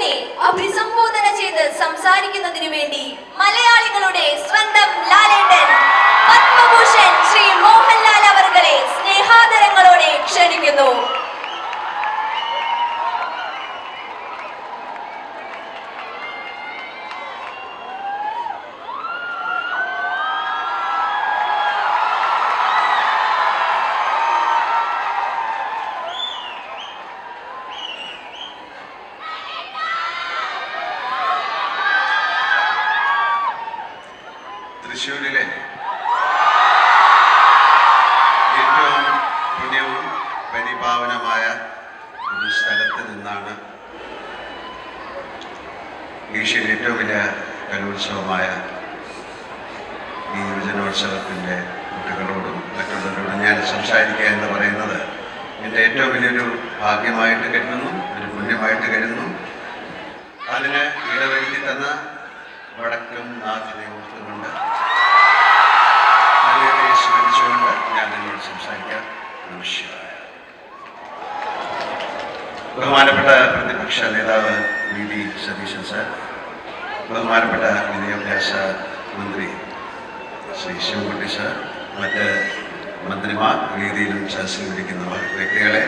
ദേശത്തെ അഭിസംബോധന ചെയ്ത് സംസാരിക്കുന്നതിനു വേണ്ടി മലയാളികളുടെ സ്വന്തം ലാലേട്ടൻ പത്മഭൂഷൺ ശ്രീ മോഹൻലാൽ അവർകളെ സ്നേഹാദരങ്ങളോടെ ക്ഷണിക്കുന്നു. പരിപാവനമായ ഒരു സ്ഥലത്ത് നിന്നാണ് ഏഷ്യയിലെ ഏറ്റവും വലിയ കലോത്സവമായ ഈ യുവജനോത്സവത്തിന്റെ കുട്ടികളോടും മറ്റുള്ളവരോടും ഞാൻ സംസാരിക്കുക എന്ന് പറയുന്നത് എന്റെ ഏറ്റവും വലിയൊരു ഭാഗ്യമായിട്ട് കരുതുന്നു ഒരു പുണ്യമായിട്ട് കരുതുന്നു. അതിന് ഇടവരുത്തി തന്ന വടക്കും നാഥിനെ ഓർത്തുകൊണ്ട് സ്മരിച്ചുകൊണ്ട് ഞാൻ നിങ്ങളോട് സംസാരിക്കാം. നമസ്കാരം. ബഹുമാനപ്പെട്ട പ്രതിപക്ഷ നേതാവ് വി ഡി സതീശൻ സാർ ബഹുമാനപ്പെട്ട വിദ്യാഭ്യാസ മന്ത്രി ശ്രീ ശിവൻകുട്ടി സാർ മറ്റ് മന്ത്രിമാർ വേദിയിലും സദസ്സിൽ ഇരിക്കുന്ന വ്യക്തികളെ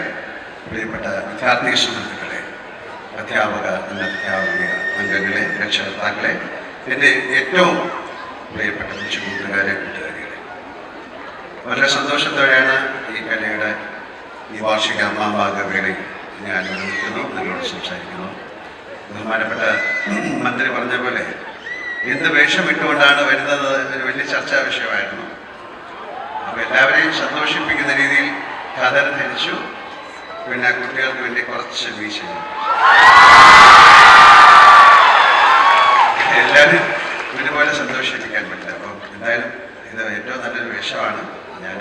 പ്രിയപ്പെട്ട വിദ്യാർത്ഥി സുഹൃത്തുക്കളെ അധ്യാപക അനധ്യാപക അംഗങ്ങളെ രക്ഷകർത്താക്കളെ എന്റെ ഏറ്റവും പ്രിയപ്പെട്ട കൊച്ചു കൂട്ടുകാരെ കൂട്ടുകാരികളെ. വളരെ സന്തോഷത്തോടെയാണ് ഈ കലയുടെ ഈ വാർഷിക അമ്മാഭാഗ വേളയിൽ ഞാൻ അനുഭവിക്കുന്നു നിങ്ങളോട് സംസാരിക്കുന്നു. ബഹുമാനപ്പെട്ട മന്ത്രി പറഞ്ഞ പോലെ എന്ത് വേഷം ഇട്ടുകൊണ്ടാണ് വരുന്നത് ഒരു വലിയ ചർച്ചാ വിഷയമായിരുന്നു. അപ്പോൾ എല്ലാവരെയും സന്തോഷിപ്പിക്കുന്ന രീതിയിൽ ഖാദർ ധരിച്ചു. പിന്നെ കുട്ടികൾക്ക് വേണ്ടി കുറച്ച് വീശുന്നു എല്ലാവരും ഒരുപോലെ സന്തോഷിപ്പിക്കാൻ പറ്റില്ല. അപ്പോൾ എന്തായാലും ഇത് ഏറ്റവും നല്ലൊരു വേഷമാണ്. ഞാൻ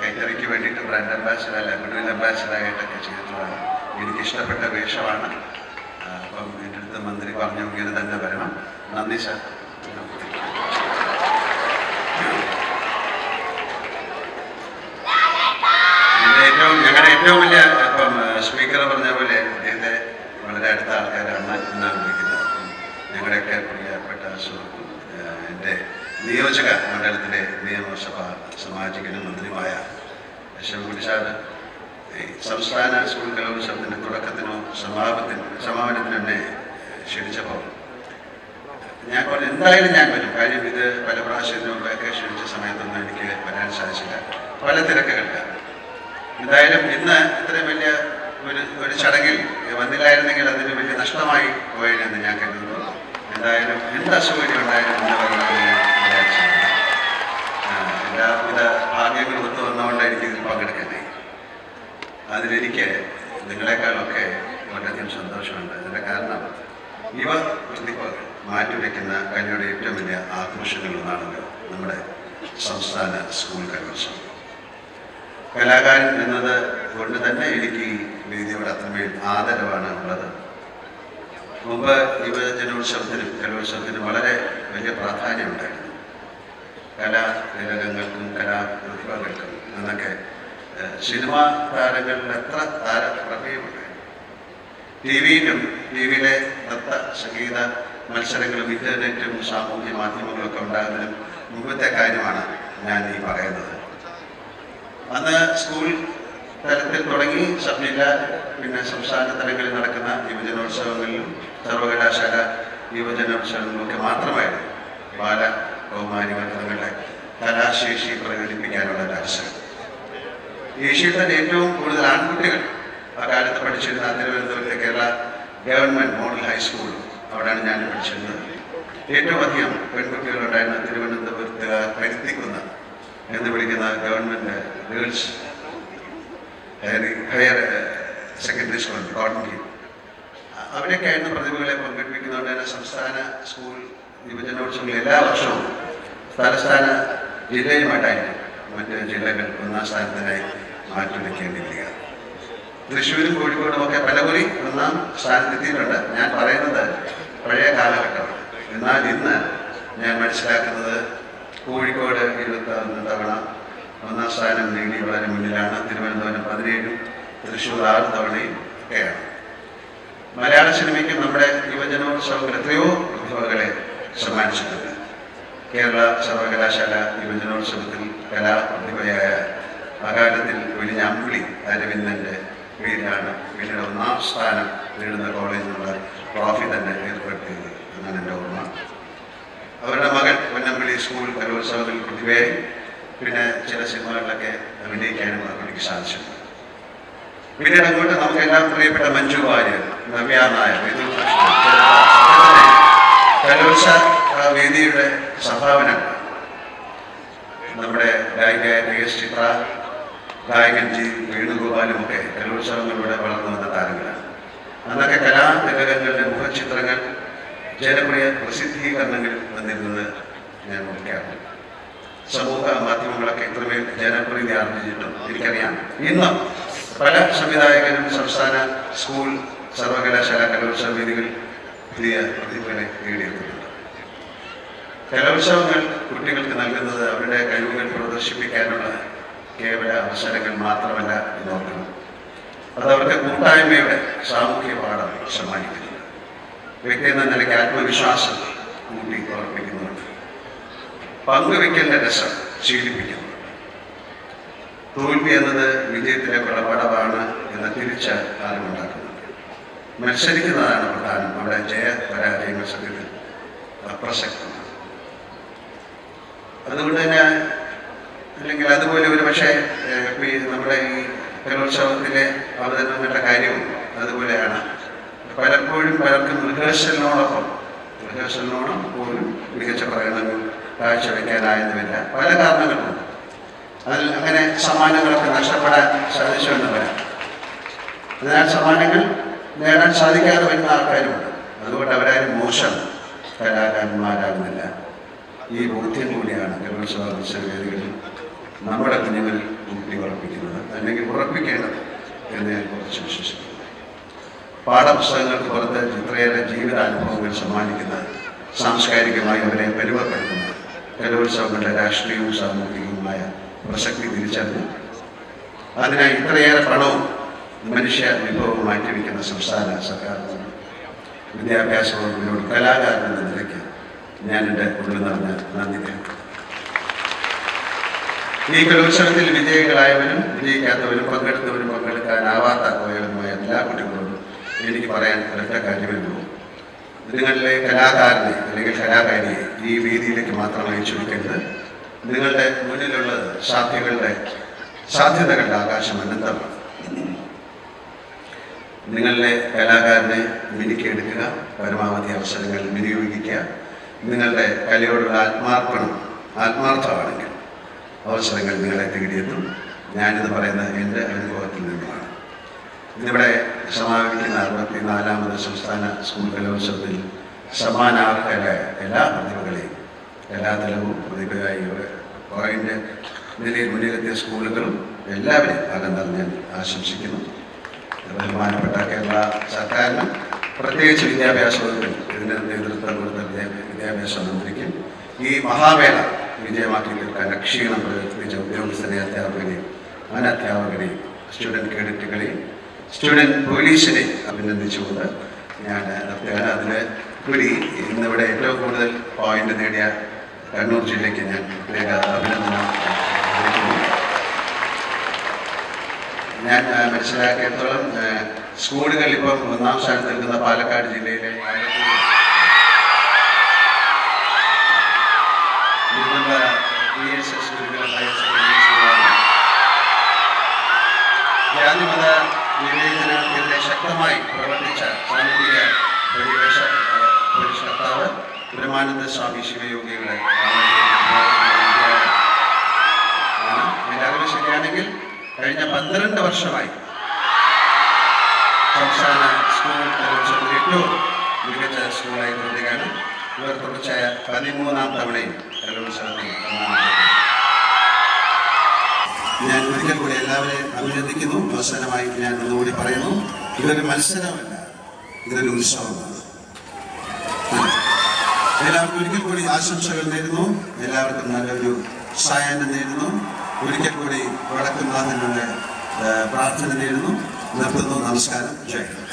കൈത്തറിക്ക് വേണ്ടിയിട്ട് ബ്രാൻഡ് അംബാസിഡർ അല്ല ഗുഡ്വിൽ അംബാസിഡറായിട്ടൊക്കെ ചെയ്തിട്ടുള്ളതാണ്. എനിക്ക് ഇഷ്ടപ്പെട്ട വേഷമാണ്. അപ്പം എന്റെ അടുത്ത് മന്ത്രി പറഞ്ഞു ഇങ്ങനെ തന്നെ വരണം. നന്ദി സാർ. ഏറ്റവും വലിയ ഇപ്പം സ്പീക്കർ പറഞ്ഞ പോലെ അദ്ദേഹത്തെ വളരെ അടുത്ത ആൾക്കാരാണ് എന്നാണ് വിളിക്കുന്നത്. ഞങ്ങളുടെയൊക്കെ പ്രിയപ്പെട്ട സുഹൃത്തും എന്റെ നിയോജക മണ്ഡലത്തിലെ നിയമസഭാ സാമാജികനും മന്ത്രിയുമായ ശിവകുടി സാറ് സംസ്ഥാന സ്കൂൾ കലോത്സവത്തിന്റെ തുടക്കത്തിനോ സമാപനത്തിന് എന്നെ ക്ഷണിച്ചപ്പോൾ ഞാൻ പറഞ്ഞു എന്തായാലും ഞാൻ വരും. കാര്യം ഇത് പല പ്രാവശ്യത്തിനും മുമ്പൊക്കെ ക്ഷണിച്ച സമയത്തൊന്നും എനിക്ക് വരാൻ സാധിച്ചില്ല. പല തിരക്കുകളില്ല. എന്തായാലും ഇന്ന് ഇത്രയും വലിയ ഒരു ഒരു ചടങ്ങിൽ വന്നില്ലായിരുന്നെങ്കിൽ അതിന് വലിയ നഷ്ടമായി പോയെന്ന് ഞാൻ കരുതുന്നു. എന്തായാലും എന്ത് അസൗകര്യം ഉണ്ടായാലും. എല്ലാവിധ അതിലെനിക്ക് നിങ്ങളെക്കാളൊക്കെ വളരെയധികം സന്തോഷമുണ്ട്. അതിന്റെ കാരണം ഇവ മാറ്റിവെക്കുന്ന കഴിഞ്ഞയുടെ ഏറ്റവും വലിയ ആഘോഷങ്ങളിലൊന്നാണല്ലോ നമ്മുടെ സംസ്ഥാന സ്കൂൾ കലോത്സവം. കലാകാരൻ എന്നത് കൊണ്ട് തന്നെ എനിക്ക് ഈ വേദിയോട് അത്രമേൽ ആദരവാണ് ഉള്ളത്. മുമ്പ് യുവജനോത്സവത്തിനും കലോത്സവത്തിനും വളരെ വലിയ പ്രാധാന്യമുണ്ടായിരുന്നു. കലാ നിലകങ്ങൾക്കും കലാപ്രതിഭകൾക്കും എന്നൊക്കെ ഏഹ്, സിനിമാ താരങ്ങളിൽ എത്ര താരപ്രമേയമുണ്ട് ടി വിയിലും ടി വിയിലെ നൃത്ത സംഗീത മത്സരങ്ങളും ഇന്റർനെറ്റും സാമൂഹ്യ മാധ്യമങ്ങളൊക്കെ ഉണ്ടാകുന്നതിനും മുമ്പത്തെ കാര്യമാണ് ഞാൻ ഈ പറയുന്നത്. അന്ന് സ്കൂൾ തലത്തിൽ തുടങ്ങി സബ് ജില്ല പിന്നെ സംസ്ഥാന തലങ്ങളിൽ നടക്കുന്ന യുവജനോത്സവങ്ങളിലും സർവകലാശാല യുവജനോത്സവങ്ങളിലൊക്കെ മാത്രമായിരുന്നു ബാല കൗമാരി മത്സരങ്ങളുടെ കലാശേഷി പ്രകടിപ്പിക്കാനുള്ള ഒരു അവസരം. ഏഷ്യയിൽ തന്നെ ഏറ്റവും കൂടുതൽ ആൺകുട്ടികൾ അക്കാലത്ത് പഠിച്ചിരുന്ന തിരുവനന്തപുരത്തെ കേരള ഗവൺമെന്റ് മോഡൽ ഹൈസ്കൂൾ അവിടെയാണ് ഞാൻ പഠിച്ചിരുന്നത്. ഏറ്റവും അധികം പെൺകുട്ടികളുണ്ടായിരുന്ന തിരുവനന്തപുരത്ത് പരുത്തിക്കുന്ന എന്ന് വിളിക്കുന്ന government girls higher secondary school government അവരൊക്കെ ആയിരുന്നു പ്രതിഭകളെ പങ്കെടുപ്പിക്കുന്നതുകൊണ്ട് തന്നെ സംസ്ഥാന സ്കൂൾ യുവജനോത്സവങ്ങൾ എല്ലാ വർഷവും തലസ്ഥാന ജില്ലയുമായിട്ടായിരിക്കും മറ്റ് ജില്ലകൾ ഒന്നാം സ്ഥാനത്തിനായി മാറ്റിവെക്കേണ്ടി വരിക തൃശ്ശൂരും കോഴിക്കോടും ഒക്കെ പലകുറി ഒന്നാം സ്ഥാനത്തെത്തിയിട്ടുണ്ട് ഞാൻ പറയുന്നത് പഴയ കാലഘട്ടമാണ്. എന്നാൽ ഇന്ന് ഞാൻ മനസ്സിലാക്കുന്നത് കോഴിക്കോട് ഇരുപത്തി തവണ ഒന്നാം സ്ഥാനം നേടി വളരെ മുന്നിലാണ്. തിരുവനന്തപുരം പതിനേഴും തൃശ്ശൂർ ആറ് തവണയും ഒക്കെയാണ് മലയാള സിനിമയ്ക്ക് നമ്മുടെ യുവജനോത്സവങ്ങൾ എത്രയോ പ്രതിഭകളെ സമ്മാനിച്ചിട്ടുണ്ട്. കേരള സർവകലാശാല യുവജനോത്സവത്തിൽ കലാപ്രതിഭയായ അകാലത്തിൽ ഒഴിഞ്ഞ അമ്പിളി അരവിന്ദന്റെ വീടാണ് പിന്നീട് ഒന്നാം സ്ഥാനം നേടുന്ന കോളേജിനുള്ള ട്രോഫി തന്നെ ഏർപ്പെടുത്തിയത്. എന്നാണ് എന്റെ ഓർമ്മ. അവരുടെ മകൻ പൊന്നമ്പിളി സ്കൂൾ കലോത്സവത്തിൽ പ്രതിഭയായി. പിന്നെ ചില സിനിമകളിലൊക്കെ അഭിനയിക്കാനും അവർക്ക് സാധിച്ചു പിന്നീട് അങ്ങോട്ട് നമുക്ക് എല്ലാം പ്രിയപ്പെട്ട മഞ്ജു വാര്യർ നവ്യ നായർ അങ്ങനെ കലോത്സവ വേദിയുടെ സംഭാവന നമ്മുടെ ഗായിക ചിത്ര ഗായകൻ ജി വേണുഗോപാലുമൊക്കെ കലോത്സവങ്ങളിലൂടെ വളർന്നു വന്ന താരങ്ങളാണ്. അന്നൊക്കെ കലാതിലകങ്ങളുടെ മുഖചിത്രങ്ങൾ ജനപ്രിയ പ്രസിദ്ധീകരണങ്ങളിൽ വന്നിരുന്നത് ഞാൻ ഓർക്കാറുണ്ട് സമൂഹ മാധ്യമങ്ങളൊക്കെ ഇത്രമേൽ ജനപ്രീതി ആർജിച്ചിട്ടും എനിക്കറിയാം. ഇന്നും പല സംവിധായകരും സംസ്ഥാന സ്കൂൾ സർവകലാശാല കലോത്സവ വേദികൾ പുതിയ പ്രതിഭകളെ നേടിയെത്തുന്നുണ്ട് കലോത്സവങ്ങൾ കുട്ടികൾക്ക് നൽകുന്നത് അവരുടെ കഴിവുകൾ പ്രദർശിപ്പിക്കാനുള്ള കേവല അവസരങ്ങൾ മാത്രമല്ല എന്ന് ഓർക്കണം അത് അവർക്ക് കൂട്ടായ്മയുടെ സാമൂഹ്യ പാഠം സമ്മാനിക്കുന്നുണ്ട് വ്യക്തി എന്ന നിലയ്ക്ക് ആത്മവിശ്വാസം കൂട്ടി ഉറപ്പിക്കുന്നുണ്ട് പങ്കുവെക്കലിന്റെ രസം ശീലിപ്പിക്കുന്നു. തോൽവി എന്നത് വിജയത്തിലെ പടവാണ് എന്ന തിരിച്ച കാലമുണ്ടാക്കുന്നുണ്ട് മത്സരിക്കുന്നതാണ് പ്രധാനം. അവിടെ ജയ പരാജയങ്ങൾ സത്യത്തിൽ അപ്രസക്തമാണ്. അതുകൊണ്ട് തന്നെ അല്ലെങ്കിൽ അതുപോലെ ഒരു പക്ഷേ നമ്മുടെ ഈ കലോത്സവത്തിലെ അവതരണങ്ങളുടെ കാര്യവും അതുപോലെയാണ്. പലപ്പോഴും പലർക്കും റിഹേഴ്സലിനോടൊപ്പം റിഹേഴ്സലിനോടും പോലും മികച്ച പ്രകടനങ്ങൾ കാഴ്ചവെക്കാനായതുമില്ല. പല കാരണങ്ങളുണ്ട്. അതിൽ അങ്ങനെ സമ്മാനങ്ങളൊക്കെ നഷ്ടപ്പെടാൻ സാധിച്ചുവെന്ന് വരാം അതിനാൽ സമ്മാനങ്ങൾ നേടാൻ സാധിക്കാതെ വരുന്ന ആൾക്കാരുമുണ്ട്. അതുകൊണ്ട് അവരാരും മോശം കലാകാരന്മാരാകുന്നില്ല. ഈ ബോധ്യം കൂടിയാണ് കലോത്സവ മത്സരവേദികളിൽ നമ്മുടെ കുഞ്ഞുങ്ങളിൽ മുക്തി ഉറപ്പിക്കുന്നത് അല്ലെങ്കിൽ ഉറപ്പിക്കേണ്ടത് എന്ന് ഞാൻ കുറച്ച് വിശ്വസിക്കുന്നു പാഠപുസ്തകങ്ങൾക്ക് പുറത്ത് ഇത്രയേറെ ജീവിതാനുഭവങ്ങൾ സമ്മാനിക്കുന്ന സാംസ്കാരികമായി അവരെ പരിമപ്പെടുത്തുന്ന കലോത്സവങ്ങളുടെ രാഷ്ട്രീയവും സാമൂഹികവുമായ പ്രസക്തി തിരിച്ചറിഞ്ഞ് അതിനായി ഇത്രയേറെ പണവും മനുഷ്യ വിഭവവും മാറ്റിവെക്കുന്ന സംസ്ഥാന സർക്കാർ വിദ്യാഭ്യാസ വകുപ്പിനോട് കലാകാരൻ എന്ന നിലയ്ക്ക് ഞാൻ എന്റെ ഉള്ളിൽ നിറഞ്ഞ നന്ദി. ഈ കലോത്സവത്തിൽ വിജയികളായവരും വിജയിക്കാത്തവരും പങ്കെടുത്തവരും പങ്കെടുക്കാനാവാത്ത പോയവരുമായ എല്ലാ കുട്ടികളോടും എനിക്ക് പറയാൻ ഒരൊറ്റ കാര്യമേ നിങ്ങളിലെ കലാകാരനെ അല്ലെങ്കിൽ കലാകാരിയെ ഈ വേദിയിലേക്ക് മാത്രം അയച്ചു വെക്കരുത് നിങ്ങളുടെ മുന്നിലുള്ളത് സാധ്യകളുടെ സാധ്യതകളുടെ ആകാശം അനന്തമാണ്. നിങ്ങളുടെ കലാകാരനെ മിനുക്കിയെടുക്കുക പരമാവധി അവസരങ്ങൾ വിനിയോഗിക്കുക. നിങ്ങളുടെ കലയോടുള്ള ആത്മാർപ്പണം ആത്മാർത്ഥമാണെങ്കിൽ അവസരങ്ങൾ നിങ്ങളെ തേടിയെത്തും. ഞാനിത് പറയുന്നത് എന്റെ അനുഭവത്തിൽ നിന്നാണ് ഇന്നിവിടെ സമാപിക്കുന്ന അറുപത്തി നാലാമത് സംസ്ഥാന സ്കൂൾ കലോത്സവത്തിൽ സമ്മാനാർഹരായ എല്ലാ പ്രതിഭകളെയും എല്ലാ തലവും പ്രതിഭയായി പോയിന്റ് നിലയിൽ മുന്നിലെത്തിയ സ്കൂളുകളും എല്ലാവരെയും ഭാഗം നിറഞ്ഞ് ആശംസിക്കുന്നു. ബഹുമാനപ്പെട്ട കേരള സർക്കാരിനും പ്രത്യേകിച്ച് വിദ്യാഭ്യാസ വകുപ്പിൽ ഇതിന് നേതൃത്വം കൊടുത്ത വിദ്യാ- വിദ്യാഭ്യാസ മന്ത്രിക്കും ഈ മഹാവേള വിജയമാക്കി തീർക്കാൻ ക്ഷീണം പ്രകടിപ്പിച്ച ഉദ്യോഗസ്ഥനെ അധ്യാപകരെയും അനധ്യാപകരെയും സ്റ്റുഡന്റ് കേഡറ്റുകളെ സ്റ്റുഡന്റ് പോലീസിനെ അഭിനന്ദിച്ചുകൊണ്ട് ഞാൻ നിർത്തുകയാണ് അതിൽ കൂടി ഇന്നിവിടെ ഏറ്റവും കൂടുതൽ പോയിന്റ് നേടിയ കണ്ണൂർ ജില്ലയ്ക്ക് ഞാൻ പ്രത്യേക അഭിനന്ദനം ഞാൻ മനസ്സിലാക്കിയത്തോളം സ്കൂളുകൾ ഇപ്പം ഒന്നാം സ്ഥാനത്ത് നിൽക്കുന്ന പാലക്കാട് ജില്ലയിലെ PSS ഗുരുകുലം ഹയർ സെക്കൻഡറി സ്കൂളാണ്. ശക്തമായി പ്രവർത്തിച്ച സാമൂഹിക പരിവേഷ പരിഷ്കർത്താവ് ബ്രഹ്മാനന്ദ സ്വാമി ശിവയോഗികളെ എല്ലാവരും ശരിയാണെങ്കിൽ കഴിഞ്ഞ പന്ത്രണ്ട് വർഷമായി സംസ്ഥാന സ്കൂൾ കലോത്സവത്തിൽ ഏറ്റവും മികച്ച സ്കൂളായി തുടരുകയാണ് ഇവർ തുടർച്ചയായ പതിമൂന്നാം തവണയും ഞാൻ ഒരിക്കൽ കൂടി എല്ലാവരെയും അഭിനന്ദിക്കുന്നു. അവസാനമായി ഞാൻ ഒന്നുകൂടി പറയുന്നു. ഇതൊരു മത്സരമല്ല ഇതൊരു ഉത്സവമാണ്. എല്ലാവർക്കും ഒരിക്കൽ കൂടി ആശംസകൾ നേരുന്നു. എല്ലാവർക്കും നല്ലൊരു സായാഹ്നം നേരുന്നു. ഒരിക്കൽ കൂടി വടക്കുന്നാഥനുടെ പ്രാർത്ഥന നേരുന്നു. നിർത്തുന്നു. നമസ്കാരം. ജയ്.